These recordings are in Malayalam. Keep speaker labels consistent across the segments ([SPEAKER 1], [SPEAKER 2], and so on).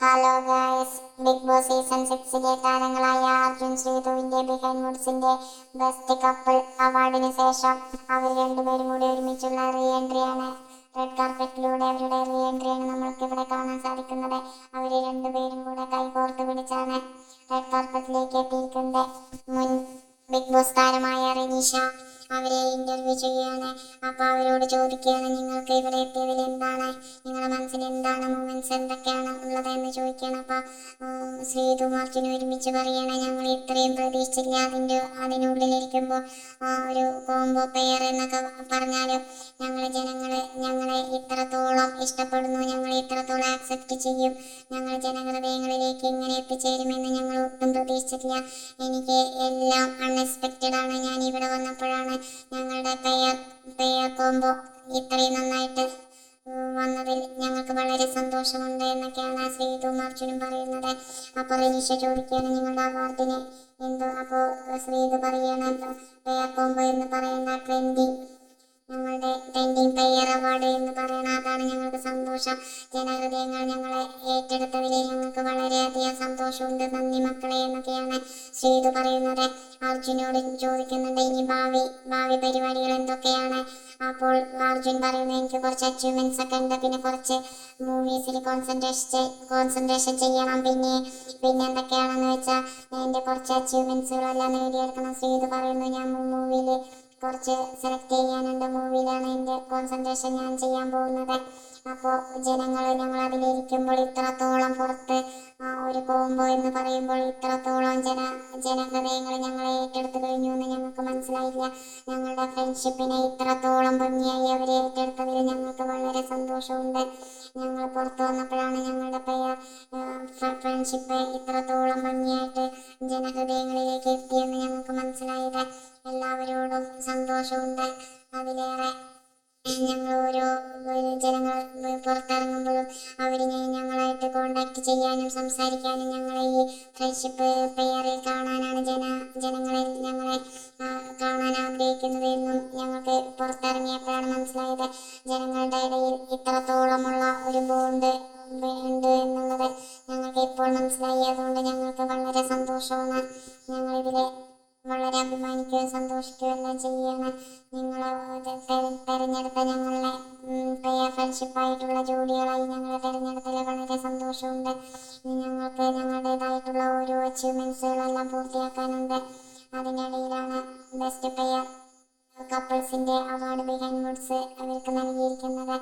[SPEAKER 1] Hello guys Bigg Boss season സിക്സിലെ താരങ്ങളായ അർജുൻ ശ്രീതുവിന്റെ ബിഹൈൻഡ് വുഡ്സിന്റെ ബെസ്റ്റ് കപ്പിൾ അവാർഡിന് ശേഷം അവർ രണ്ടുപേരും കൂടി ഒരുമിച്ചുള്ള റീ എൻട്രിയാണ് റെഡ് കാർപ്പറ്റിലൂടെ അവരുടെ റീ എൻട്രിയാണ് നമ്മൾക്ക് ഇവിടെ കാണാൻ സാധിക്കുന്നത്. അവർ രണ്ടുപേരും കൂടെ കൈകോർത്ത് പിടിച്ചാണ് റെഡ് കാർപ്പറ്റിലേക്ക് എത്തിയിരിക്കുന്നത്. മുൻ ബിഗ് ബോസ് താരമായ റിനീഷ. അവരെ ഇന്റർവ്യൂ ചെയ്യുകയാണ്. അപ്പൊ അവരോട് ചോദിക്കുകയാണ് നിങ്ങൾക്ക് ഇവിടെ എത്തിയതിൽ എന്താണ്? നിങ്ങളുടെ മനസ്സിൽ എന്താണ് മൂമെന്റ്സ് എന്തൊക്കെയാണ് ഉള്ളത് എന്ന് ചോദിക്കുകയാണ്. അപ്പൊ ശ്രീതു അർജുനും ഒരുമിച്ച് പറയാണ് ഞങ്ങൾ ഇത്രയും പ്രതീക്ഷിച്ചില്ല. അതിന്റെ അതിനുള്ളിലിരിക്കുമ്പോൾ ഒരു കോംബോ പെയർ എന്നൊക്കെ പറഞ്ഞാലും ഞങ്ങളെ ജനങ്ങളെ ഞങ്ങളെ ഇത്രത്തോളം ഇഷ്ടപ്പെടുന്നു. ഞങ്ങളെ ഇത്രത്തോളം ആക്സെപ്റ്റ് ചെയ്യും. ഞങ്ങൾ ജനഹൃദയങ്ങളിലേക്ക് ഇങ്ങനെ എത്തിച്ചേരുമെന്ന് ഞങ്ങൾ ഒട്ടും പ്രതീക്ഷിച്ചിട്ടില്ല. എനിക്ക് എല്ലാം അൺഎക്സ്പെക്റ്റഡ് ആണ്. ഞാൻ ഇവിടെ വന്നപ്പോഴാണ് ഞങ്ങളുടെ തയ്യാർ തയ്യാർ കോംബോ ഇത്രയും നന്നായിട്ട് വന്നതിൽ ഞങ്ങൾക്ക് വളരെ സന്തോഷമുണ്ട് എന്നൊക്കെയാണ് ശ്രീതും അർജുനും പറയുന്നത്. അപ്പോൾ റിനീഷ ചോദിക്കുകയാണ് നിങ്ങളുടെ അവാർഡിന് എന്തോ? അപ്പോൾ ശ്രീത് പറയുകയാണ് തയ്യാർ കോംബോ എന്ന് പറയുന്ന ട്രെൻഡി ഞങ്ങളുടെ ട്രെൻഡിങ് പ്ലെയർ അവാർഡ് എന്ന് പറയുന്ന അതാണ് ഞങ്ങൾക്ക് സന്തോഷം. ജനഹൃദയങ്ങൾ ഞങ്ങളെ ഏറ്റെടുത്തതിൽ ഞങ്ങൾക്ക് വളരെയധികം സന്തോഷമുണ്ട്. നന്ദി മക്കളെ എന്നൊക്കെയാണ് ശ്രീതു പറയുന്നത്. അർജുനോട് ചോദിക്കുന്നുണ്ട് ഇനി ഭാവി ഭാവി പരിപാടികൾ എന്തൊക്കെയാണ്? അപ്പോൾ അർജുൻ പറയുന്നത് എനിക്ക് കുറച്ച് അച്ചീവ്മെന്റ്സ് ഒക്കെ ഉണ്ട്. പിന്നെ കുറച്ച് മൂവീസിൽ കോൺസെൻട്രേഷൻ കോൺസെൻട്രേഷൻ ചെയ്യണം. പിന്നെ പിന്നെ എന്തൊക്കെയാണെന്ന് വെച്ചാൽ എന്റെ കുറച്ച് അച്ചീവ്മെന്റ്സുകളെല്ലാം നേടിയെടുക്കണം. ശ്രീതു പറയുന്നു ഞാൻ മൂവിയിൽ കുറച്ച് സെലക്ട് ചെയ്യാനുണ്ട് മൂവിയിലാണ് എന്റെ കോൺസെൻട്രേഷൻ ഞാൻ ചെയ്യാൻ പോകുന്നത്. അപ്പോൾ ജനങ്ങൾ ഞങ്ങൾ അതിലിരിക്കുമ്പോൾ ഇത്രത്തോളം പുറത്ത് ആ ഒരു കോംബോ എന്ന് പറയുമ്പോൾ ഇത്രത്തോളം ജന ജനഹൃദയങ്ങൾ ഞങ്ങൾ ഏറ്റെടുത്ത് കഴിഞ്ഞു എന്ന് ഞങ്ങൾക്ക് മനസ്സിലായില്ല. ഞങ്ങളുടെ ഫ്രണ്ട്ഷിപ്പിനെ ഇത്രത്തോളം ഭംഗിയായി അവരെ ഏറ്റെടുത്തതിൽ ഞങ്ങൾക്ക് വളരെ സന്തോഷമുണ്ട്. ഞങ്ങൾ പുറത്തു വന്നപ്പോഴാണ് ഞങ്ങളുടെ പെയർ ഫ്രണ്ട്ഷിപ്പ് ഇത്രത്തോളം ഭംഗിയായിട്ട് ജനഹൃദയങ്ങളിലേക്ക് എത്തിയെന്ന് ഞങ്ങൾക്ക് മനസ്സിലായത്. എല്ലാവരോടും സന്തോഷമുണ്ട്. അതിലേറെ ഞങ്ങൾ ഓരോ ജനങ്ങൾ പുറത്തിറങ്ങുമ്പോഴും അവരിങ്ങനെ ഞങ്ങളായിട്ട് കോണ്ടാക്ട് ചെയ്യാനും സംസാരിക്കാനും ഞങ്ങളെ ഈ ഫ്രണ്ട്ഷിപ്പ് പെയറിൽ കാണാനാണ് ജന ജനങ്ങളെ ഞങ്ങളെ കാണാൻ ആഗ്രഹിക്കുന്നത് എന്നും ഞങ്ങൾക്ക് പുറത്തിറങ്ങിയപ്പോഴാണ് മനസ്സിലായത്. ജനങ്ങളുടെ ഇടയിൽ ഇത്രത്തോളമുള്ള ഒരു ബോണ്ട് ഉണ്ട് എന്നുള്ളത് ഞങ്ങൾക്ക് ഇപ്പോൾ മനസ്സിലായി. അതുകൊണ്ട് ഞങ്ങൾക്ക് വളരെ സന്തോഷമാണ് ഞങ്ങളിതിലെ വളരെ അഭിമാനിക്കുകയും സന്തോഷിക്കുകയും എല്ലാം ചെയ്യുകയാണ് നിങ്ങൾ തെരഞ്ഞെടുത്ത ഞങ്ങളുടെ പ്രിയ ഫ്രണ്ട്ഷിപ്പായിട്ടുള്ള ജോഡികളായി ഞങ്ങളെ തെരഞ്ഞെടുത്തതിൽ വളരെ സന്തോഷമുണ്ട്. ഞങ്ങൾക്ക് ഞങ്ങളുടേതായിട്ടുള്ള ഓരോ അച്ചീവ്മെന്റ്സുകളെല്ലാം പൂർത്തിയാക്കാനുണ്ട്. അതിനിടയിലാണ് ബെസ്റ്റ് പെയർ കപ്പിൾസിന്റെ അവാർഡ് ബിഹൈൻഡ് മുഡ്സ് അവർക്ക് നൽകിയിരിക്കുന്നത്.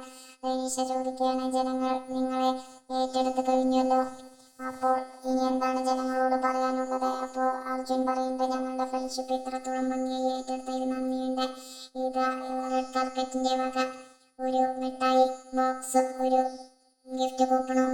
[SPEAKER 1] റനീഷ ചോദിക്കുകയാണ് ജനങ്ങൾ നിങ്ങളെ ഏറ്റെടുത്ത് കഴിഞ്ഞല്ലോ? അപ്പോൾ ഇനി എന്താണ് ജനങ്ങളോട് പറയാനുള്ളത്? അപ്പോൾ അർജുൻ പറയുന്നത് ഞങ്ങളുടെ ഇത്രത്തോളം ഭംഗിയായി നന്ദിയുണ്ട് ഇത് റെഡ് വക ഒരു മിഠായി ബോക്സ് ഒരു ഗിഫ്റ്റ് കൂപ്പണും